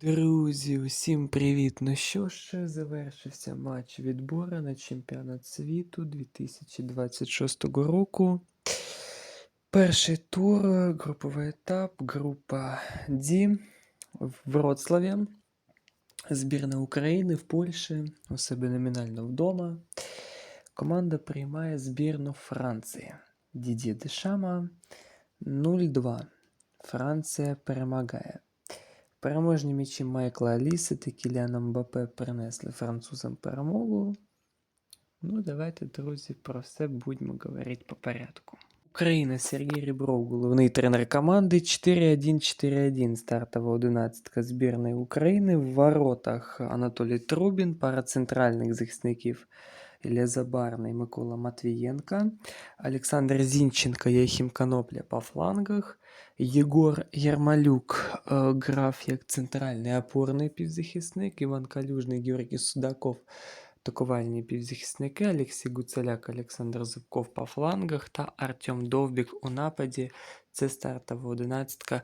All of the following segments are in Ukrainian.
Друзі, усім привіт! Ну що ж, завершився матч відбору на чемпіонат світу 2026 року. Перший тур, груповий етап, група D в Вроцлаві. Збірна України в Польщі, у себе номінально вдома. Команда приймає збірну Франції. Дідє Дешама 0-2. Франція перемагає. Переможні м'ячі Майкла Аліси та Кіляна Мбапе принесли французам перемогу. Ну, давайте, друзі, про все будемо говорити по порядку. Україна Сергій Рібров, головний тренер команди 4-1-4-1 стартова одинадцятка збірної України. В воротах Анатолій Трубін, пара центральних захисників Ілля Забарний, Микола Матвієнка, Олександр Зінченко, Яхім Канопля по флангах. Єгор Ярмалюк е, грав як центральний опорний півзахисник, Іван Калюжний, Георгій Судаков атакувальні півзахисники, Олексій Гуцеляк, Олександр Зубков по флангах та Артем Довбік у нападі. Це стартова одинадцятка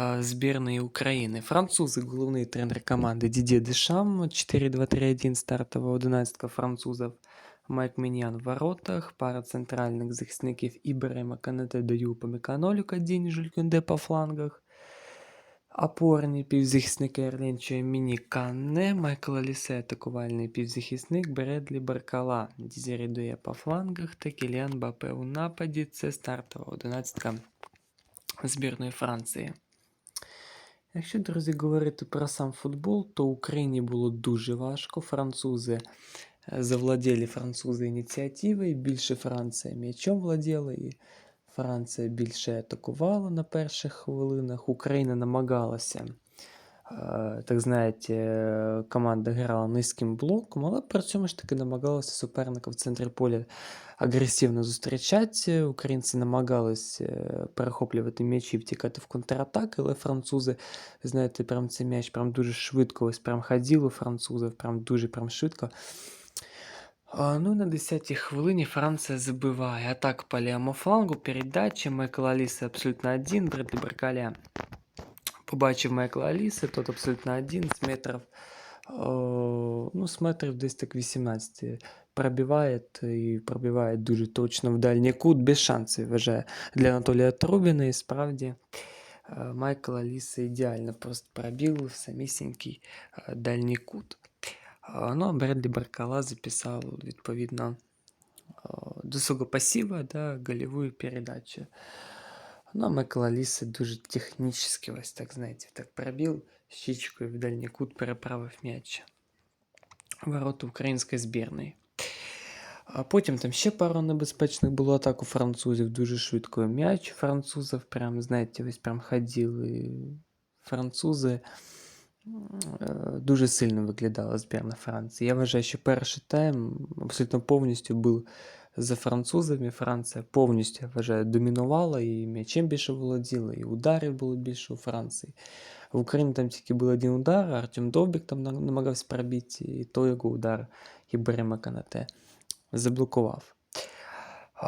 е, збірної України. Французи, головний тренер команди Дідє Дешам, 4-2-3-1 стартова одинадцятка французів. Майк Міньян в воротах, пара центральних захисників Ібрема Канете даю Паміканолю Кадінь Жулькюнде по флангах. Опорні півзахисники Ерленчо Міні Канне, Майкл Алісе атакувальний півзахисник Бредлі Баркала. Дізері дує по флангах та Кіліан Бапе у нападі. Це стартова одинадцятка збірної Франції. Якщо, друзі, говорити про сам футбол, то Україні було дуже важко. Французи завладіли французи ініціативою, більше Франція м'ячом владіла, і Франція більше атакувала на перших хвилинах. Україна намагалася, е, так знаєте, команда грала низьким блоком, але при цьому ж таки намагалася суперника в центрі поля агресивно зустрічати. Українці намагалися е, перехоплювати м'ячі, втікати в контратаки, але французи, знаєте, прям цей м'яч прям дуже швидко ось прям ходили французів, прям дуже прям швидко. А, Ну, на 10-й хвилині Франція забиває. Атака по лівому флангу, передача. Майкл Аліса абсолютно один, Бредлі Баркаля побачив Майкла Аліси, тот абсолютно один з метрів, о, ну, з метрів десь так 18 пробиває і пробиває дуже точно в дальній кут, без шансів вважає для Анатолія Трубіна. І справді е, Майкл Аліса ідеально просто пробив в самісінький е, дальній кут. А, Ну, а Бредлі Баркала записав відповідно а, до свого пасіва, да, голевую передачу. Ну, а Майкл Аліса дуже технічно, ось так, знаєте, так пробив щічкою в дальній кут, переправив м'яч. Ворота української збірної. А потім там ще пару небезпечних було атак у французів, дуже швидко м'яч французів, прям, знаєте, ось прям ходили французи. Дуже сильно виглядала збірна Франції. Я вважаю, що перший тайм абсолютно повністю був за французами. Франція повністю я вважаю, домінувала і м'ячем більше володіла, і ударів було більше у Франції. В Україні там тільки був один удар, Артем Довбік там намагався пробити, і той його удар Ібрема Канате заблокував.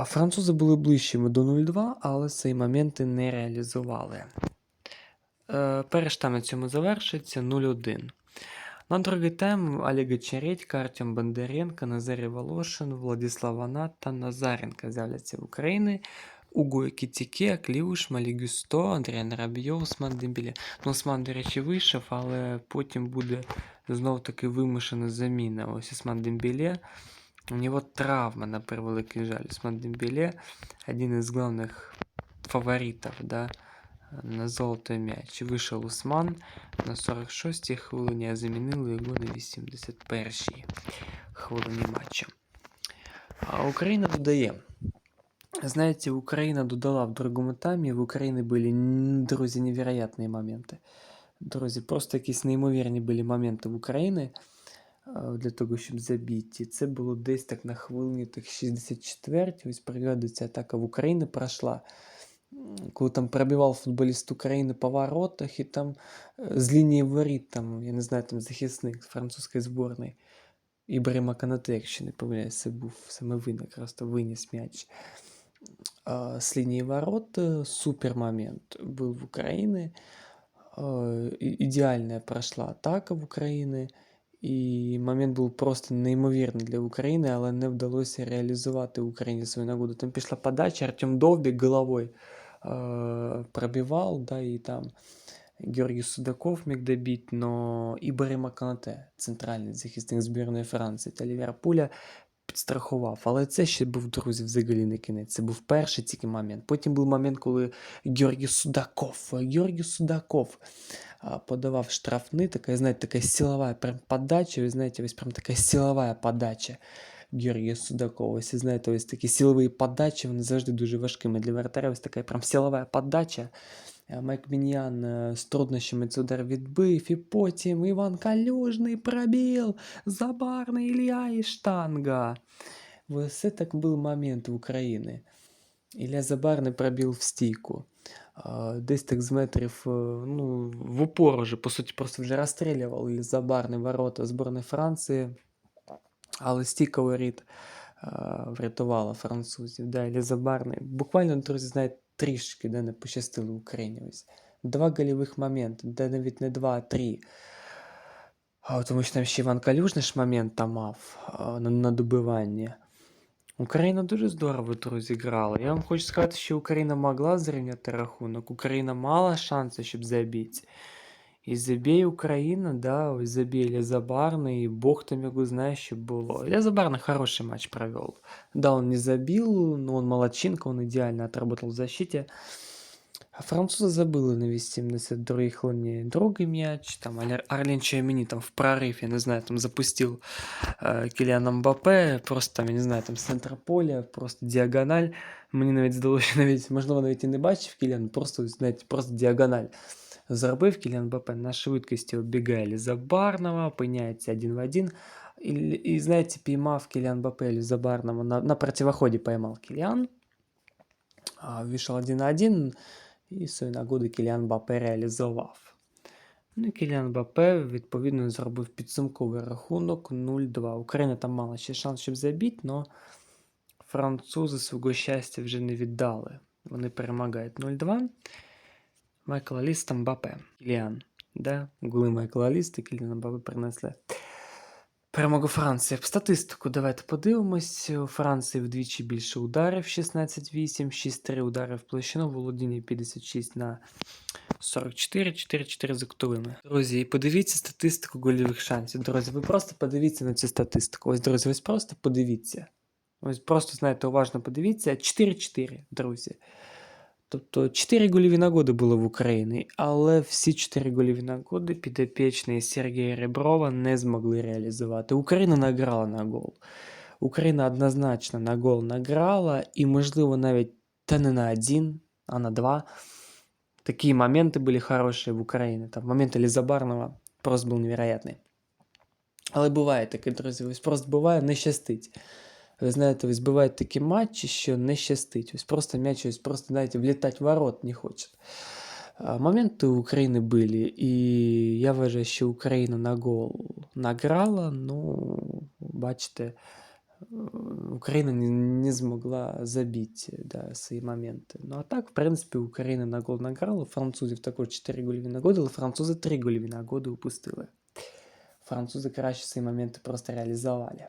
Французи були ближчими до 0-2, але цей моменти не реалізували. Е, Перший тайм на цьому завершиться 0-1. На другий тайм Олега Чередька, Артем Бондаренко, Назарій Волошин, Владислав Анат та Назаренко з'являться в Україні. Уго Кітіке, Кліуш, Малі Гюсто, Андріан Рабьо, Осман Дембіле. Ну, Осман, до речі, вийшов, але потім буде знов таки вимушена заміна. Ось Осман Дембіле. У нього травма на превеликий жаль. Осман Дембіле один із головних фаворитів, да, на золотий м'яч. Вийшов Усман на 46-й хвилині, а замінили його на 81-й хвилині матчу. А Україна додає. Знаете, Украина додала в другому таймі, в Україні були, друзі, невероятні моменти. Друзі, просто якісь неймовірні були моменти в Україні для того, щоб забити. Це було десь так на хвилині так 64 ось пригадується атака в Україні пройшла. Коли там пробивав футболіст України по воротах, і там е, з лінії воріт, там, я не знаю, там захисник французької збірної. Ібрима Канате, якщо не помиляюсь, це був саме він, якраз то виніс м'яч. А, С лінії ворот е, супер момент був в Україні. Е, ідеальна пройшла атака в України. І момент був просто неймовірний для України, але не вдалося реалізувати Україні свою нагоду. Там пішла подача, Артем Довбік головою е, пробивав, да, і там Георгій Судаков міг добити, но і Берема Канате, центральний захисник збірної Франції та Ліверпуля, підстрахував. Але це ще був, друзі, взагалі не кінець. Це був перший тільки момент. Потім був момент, коли Георгій Судаков, Георгій Судаков подавав штрафний, така, знаете, такая силовая прям подача, вы знаете, ось прям такая силовая подача Георгія Судакова. Ось, знаєте, ось такі силові подачі, вони завжди дуже важкими для вратаря. Ось така прям силова подача. Е, Майк Міньян е, з труднощами цей удар відбив, і потім Іван Калюжний пробіл, Забарний Ілля і штанга. Ось так був момент в Україні. Ілля Забарний пробіл в стійку. Десь так з метрів, е, ну, в упор уже, по суті, просто вже розстрілював Забарний ворота збірної Франції. Але стійка воріт врятувала французів. Да, Ілля Забарний. Буквально, друзі, знаєте, трішки де не пощастило Україні. Ось. Два гольових моменти, де навіть не два, а три. Тому що там ще Іван Калюжний момент там мав а, на, на добивання. Україна дуже здорово тут зіграла. Я вам хочу сказати, що Україна могла зрівняти рахунок. Україна мала шансу, щоб забити. І забій Україна, да, ось забій Лязабарный, и бог там його знає, що було. Лязабарный хороший матч провел. Да, он не забил, но он молодчинка, он идеально отработал в защите. А французы забыли на 72-й хвилині другий м'яч. Там Ар- Арлен Чаймені там в прорив, я не знаю, там запустив е, Кіліана Мбаппе, просто там, я не знаю, там з центра поля, просто діагональ. Мені навіть здалося, навіть, можливо, навіть і не бачив Кіліан, просто, знаєте, просто діагональ. Зробив Кіліан Мбаппе на швидкості оббігає Лізабарного, опиняється один в один. І, і знаєте, піймав Кіліан Мбаппе Лізабарного, на, на противоході поймав Кіліан. Вийшов один на один, і свою нагоду Кіліан Мбаппе реалізував. Ну Кіліан Мбаппе, відповідно, зробив підсумковий рахунок 0-2. Україна там мала ще шанс, щоб забити, але французи свого щастя вже не віддали. Вони перемагають 0-2. Майкл Аліс та Мбаппе. Кіліан. Да? Голи Майкла Аліс та Кіліана Мбаппе принесли перемогу Франції. Статистику давайте подивимось. У Франції вдвічі більше ударів 16-8, 6-3 удари в площину, володіння 56 на 44, 4-4 за кутовими. Друзі, подивіться статистику гольових шансів. Друзі, ви просто подивіться на цю статистику. Ось, друзі, ось просто подивіться. Ось просто, знаєте, уважно подивіться. 4-4, друзі. Тобто 4 гольові нагоди були в Україні, але всі 4 гольові нагоди підопічні Сергія Реброва не змогли реалізувати. Україна награла на гол. Україна однозначно на гол награла, і, можливо, навіть та не на один, а на два. Такие моменты были хорошие в Україні. Там момент Елізабарного просто був невероятний. Але буває таке, друзі, ось просто буває, не щастить. Ви знаєте, ось бувають такі матчі, що не щастить. Ось просто м'яч, ось просто, знаєте, влітати в ворот не хоче. А, Моменти у України були, і я вважаю, що Україна на гол награла, ну, бачите, е, Україна не, не змогла забити да, свої моменти. Ну а так, в принципі, Україна на гол награла, французів також 4 гольові нагоди, але французи 3 гольові нагоди упустили. Французи краще свої моменти просто реалізували.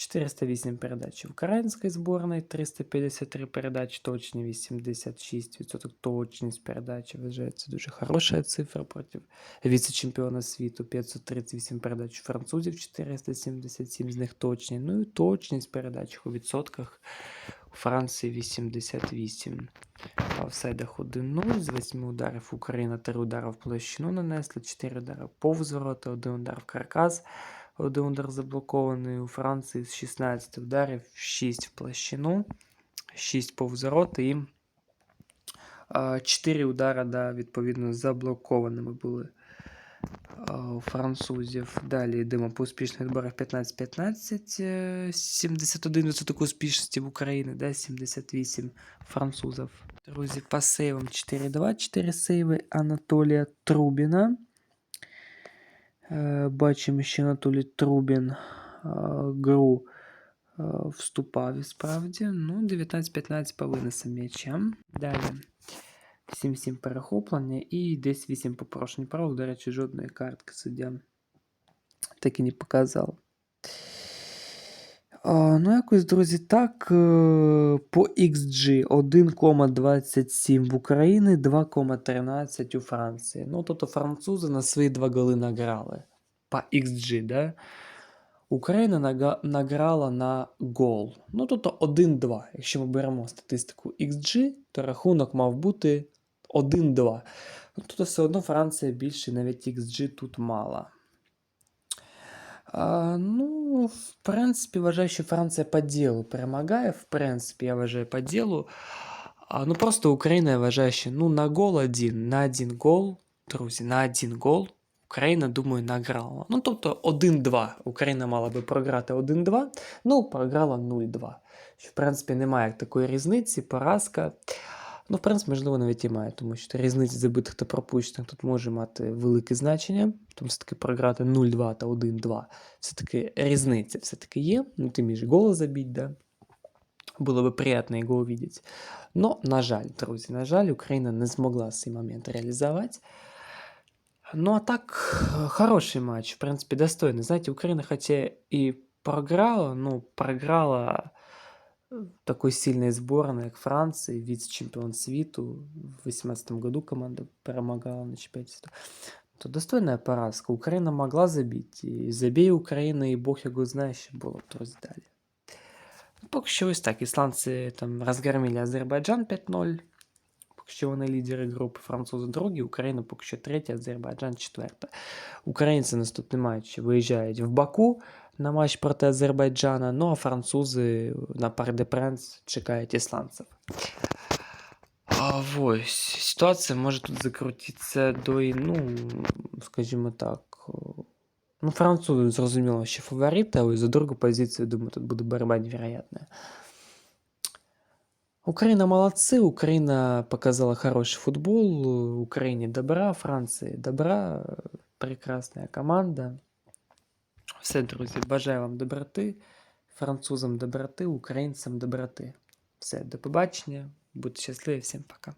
408 передач української зборної, 353 передач, точні 86% точність передачі. Вважається дуже хороша цифра проти віце-чемпіона світу. 538 передач французів, 477 з них точні. Ну і точність передач у відсотках у Франції 88. В офсайдах 1-0, з 8 ударів Україна 3 удари в площину нанесли, 4 удари повз ворота, 1 удар в каркас. Один удар заблокований у Франції з 16 ударів, 6 в площину, 6 повз ворота і 4 удари, да, відповідно, заблокованими були у французів. Далі йдемо по успішних відборах 15-15, е, 71% успішності в Україні, да, 78 французів. Друзі, по сейвам 4-2, 4 сейви Анатолія Трубіна. Е, Бачимо, що Анатолій Трубін е, гру е, вступав і справді. Ну, 19-15 по винесам м'ячам. Далі. 7-7 перехоплення і десь 8 попрошень правил. До речі, жодної картки суддя так і не показав. Ну, якось, друзі, так. е, По XG 1,27 в Україні, 2,13 у Франції. Ну, тобто французи на свої два голи награли. По XG, да? Україна награла на гол. Ну, тобто 1-2. Якщо ми беремо статистику XG, то рахунок мав бути 1-2. Ну, тобто все одно Франція більше навіть XG тут мала. А, ну, в принципі, вважаю, що Франція по ділу перемагає. В принципі, я вважаю по ділу. А, ну, просто Україна, я вважаю, що ну, на гол один, на один гол, друзі, на один гол Україна, думаю, награла. Ну, тобто 1-2. Україна мала би програти 1-2, ну, програла 0-2. Що, в принципі, немає такої різниці, поразка. Ну, в принципі, можливо, навіть і має, тому що різниця забитих та пропущених тут може мати велике значення. Тому все-таки програти 0-2 та 1-2. Все-таки різниця все-таки є. Ну, ти між гол забить, да? Було би приємно його увидеть. Но, на жаль, друзі, на жаль, Україна не змогла цей момент реалізувати. Ну, а так, э, хороший матч, в принципе, достойный. Знаете, Украина хотя и програла, ну, програла э, такой сильной сборной, как Франция, вице-чемпион світу. В 2018 году команда перемагала на чемпионате. То достойная поразка. Украина могла забить. І забій Україна, і Бог його знає, що було б друзі далі. Ну, Поки що ось так. Ісландці там розгромили Азербайджан 5-0. Поки що вони лідери групи, французи другі, Україна поки що третя, Азербайджан четверта. Українці наступний матч виїжджають в Баку на матч проти Азербайджана, ну а французи на Парк де Пренс чекають ісландців. А ось ситуація може тут закрутитися до, і, ну, скажімо так. о, Ну, французи зрозуміло, що фаворити, але за другу позицію, думаю, тут буде боротьба невероятная. Украина молодцы, Украина показала хороший футбол, э, Украине добра, Франции добра, э, прекрасная команда. Все, друзі, бажаю вам доброти, французам доброти, українцям доброти. Все, до побачення, будьте щасливі, всім пока.